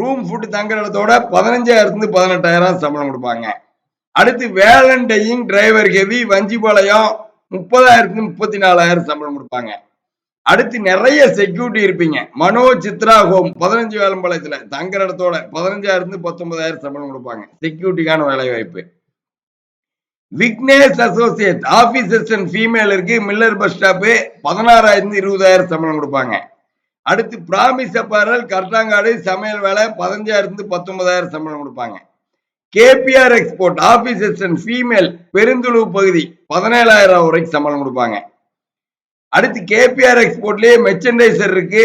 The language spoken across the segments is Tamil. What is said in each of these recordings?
ரூம் ஃபுட் தங்குற இடத்தோட பதினஞ்சாயிரத்து பதினெட்டாயிரம் சம்பளம் கொடுப்பாங்க. அடுத்து வேலண்டையும் டிரைவர் ஹெவி வஞ்சிபாளையம் முப்பதாயிரத்துலேருந்து முப்பத்தி நாலாயிரம் சம்பளம் கொடுப்பாங்க. அடுத்து நிறைய செக்யூரிட்டி இருப்பீங்க. மனோ சித்ரா ஹோம் பதினஞ்சு வேலம்பாளையத்துல தங்குற இடத்தோட பதினஞ்சாயிரத்து பத்தொன்பதாயிரம் சம்பளம் கொடுப்பாங்க. செக்யூரிட்டிக்கான வேலை வாய்ப்பு Vignesh associate office assistant female இருக்கு. மில்லர் பஸ் ஸ்டாப்பு பதினாறாயிரத்து இருபதாயிரம் சம்பளம் கொடுப்பாங்க. அடுத்து பிராமிஸ் அப்பாரல் கர்த்தாங்காடு சமையல் வேலை பதினஞ்சாயிரத்து பத்தொன்பதாயிரம் சம்பளம் கொடுப்பாங்க. KPR export office assistant female பெருந்துழு பகுதி பதினேழாயிரம் வரைக்கும் சம்பளம் கொடுப்பாங்க. அடுத்து கேபிஆர் எக்ஸ்போர்ட்லயே மெர்ச்சன்டைசர் இருக்கு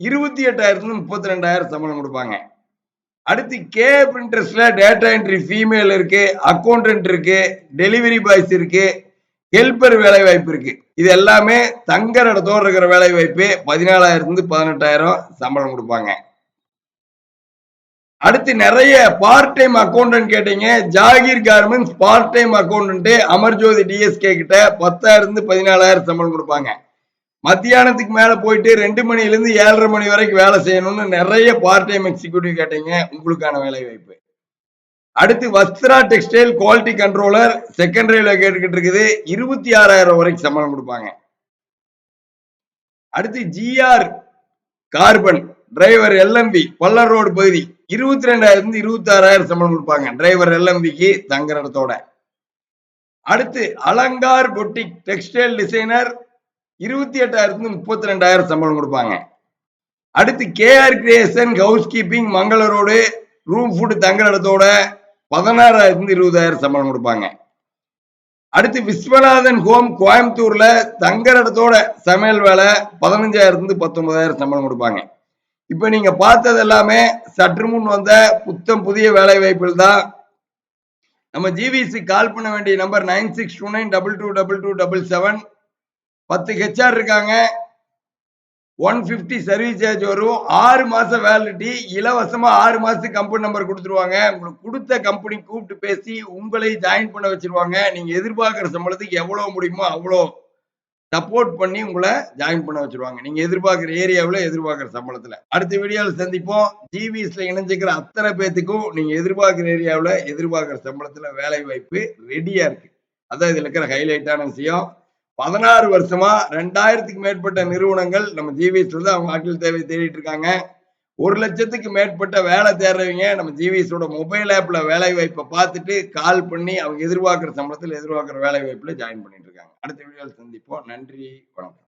இருபத்தி எட்டாயிரத்துல முப்பத்தி ரெண்டாயிரம் சம்பளம் கொடுப்பாங்க. அடுத்து கே பிரிண்டர்ஸ்ல டேட்டா என்ட்ரி ஃபீமேல் இருக்கு அக்கௌண்டன்ட் இருக்கு டெலிவரி பாய்ஸ் இருக்கு ஹெல்பர் வேலை வாய்ப்பு இருக்கு. இது எல்லாமே தங்குற இடத்தோடு இருக்கிற வேலை வாய்ப்பு பதினாலாயிரத்துலேருந்து பதினெட்டாயிரம் சம்பளம் கொடுப்பாங்க. அடுத்து நிறைய பார்ட் டைம் அக்கௌண்டன்ட் கேட்டீங்க. Zakir garments part time accountant Amarjothi TSK கிட்ட பத்தாயிரத்து பதினாலாயிரம் சம்பளம் கொடுப்பாங்க. மத்தியானத்துக்கு மேல போயிட்டு ரெண்டு மணிலேருந்து ஏழரை மணி வரைக்கும் வேலை செய்யணும்னு நிறைய பார்ட் டைம் எக்ஸிக்யூட்டிவ் கேட்டீங்க. உங்களுக்கான வேலை வாய்ப்பு அடுத்து வஸ்திரா டெக்ஸ்டைல் குவாலிட்டி கண்ட்ரோலர் செகண்டரியில கேட்டுக்கிட்டு இருக்குது. இருபத்தி ஆறாயிரம் வரைக்கும் சம்பளம் கொடுப்பாங்க. அடுத்து ஜிஆர் கார்பன் டிரைவர் எல்எம்பி பல்லர் ரோடு பகுதி. இருபத்தி ரெண்டாயிரம் இருபத்தி ஆறாயிரம் சம்பளம் கொடுப்பாங்க. டிரைவர் எல்எம்பிக்கு தங்குற இடத்தோட. அடுத்து அலங்கார் பொட்டிக் டெக்ஸ்டைல் டிசைனர் இருபத்தி எட்டாயிரத்து முப்பத்தி ரெண்டாயிரம் சம்பளம் கொடுப்பாங்க. அடுத்து கேஆர் கிரியேஷன் ஹவுஸ் கீப்பிங் மங்கள ரோடு ரூம் ஃபுட் தங்குற இடத்தோட பதினாறாயிரத்து இருபதாயிரம் சம்பளம் கொடுப்பாங்க. அடுத்து விஸ்வநாதன் ஹோம் கோயம்புத்தூர்ல தங்குற இடத்தோட சமையல் வேலை பதினஞ்சாயிரத்து பத்தொன்பதாயிரம் சம்பளம் கொடுப்பாங்க. இப்ப நீங்க பார்த்தது எல்லாமே சற்று முன் வந்த புத்தம் புதிய வேலை வாய்ப்பில் தான் நம்ம ஜிவிசி கால் பண்ண வேண்டிய number nine six two nine double two double two double seven பத்து ஹெச்ஆர் இருக்காங்க. ஒன் பிப்டி சர்வீஸ் சார்ஜ் வரும். ஆறு மாசம் வேலிட்டி இலவசமா ஆறு மாசத்துக்கு கம்பெனி நம்பர் கொடுத்துருவாங்க. உங்களுக்கு கொடுத்த கம்பெனி கூப்பிட்டு பேசி உங்களை ஜாயின் பண்ண வச்சிருவாங்க. நீங்க எதிர்பார்க்கிற சம்பளத்துக்கு எவ்வளவு முடியுமோ அவ்வளோ சப்போர்ட் பண்ணி உங்களை ஜாயின் பண்ண வச்சிருவாங்க. நீங்க எதிர்பார்க்குற ஏரியாவில் எதிர்பார்க்குற சம்பளத்துல. அடுத்த வீடியோவில் சந்திப்போம். ஜிவிஎஸ்ல இணைஞ்சிக்கிற அத்தனை பேத்துக்கும் நீங்க எதிர்பார்க்குற ஏரியாவில் எதிர்பார்க்குற சம்பளத்துல வேலை வாய்ப்பு ரெடியா இருக்கு. அதான் இதுல இருக்கிற ஹைலைட்டான விஷயம். பதினாறு வருஷமா ரெண்டாயிரத்துக்கு மேற்பட்ட நிறுவனங்கள் நம்ம ஜிவிஎஸ்ல அவங்க ஆட்கள் தேவை தேடிட்டு இருக்காங்க. ஒரு லட்சத்துக்கு மேற்பட்ட வேலை தேடுறவங்க நம்ம ஜிவிஎஸோட மொபைல் ஆப்ல வேலை வாய்ப்பை பார்த்துட்டு கால் பண்ணி அவங்க எதிர்பார்க்குற சம்பளத்தில் எதிர்பார்க்குற வேலை வாய்ப்புல ஜாயின் பண்ணிட்டு இருக்காங்க. அடுத்த வீடியோவில் சந்திப்போம். நன்றி. வணக்கம்.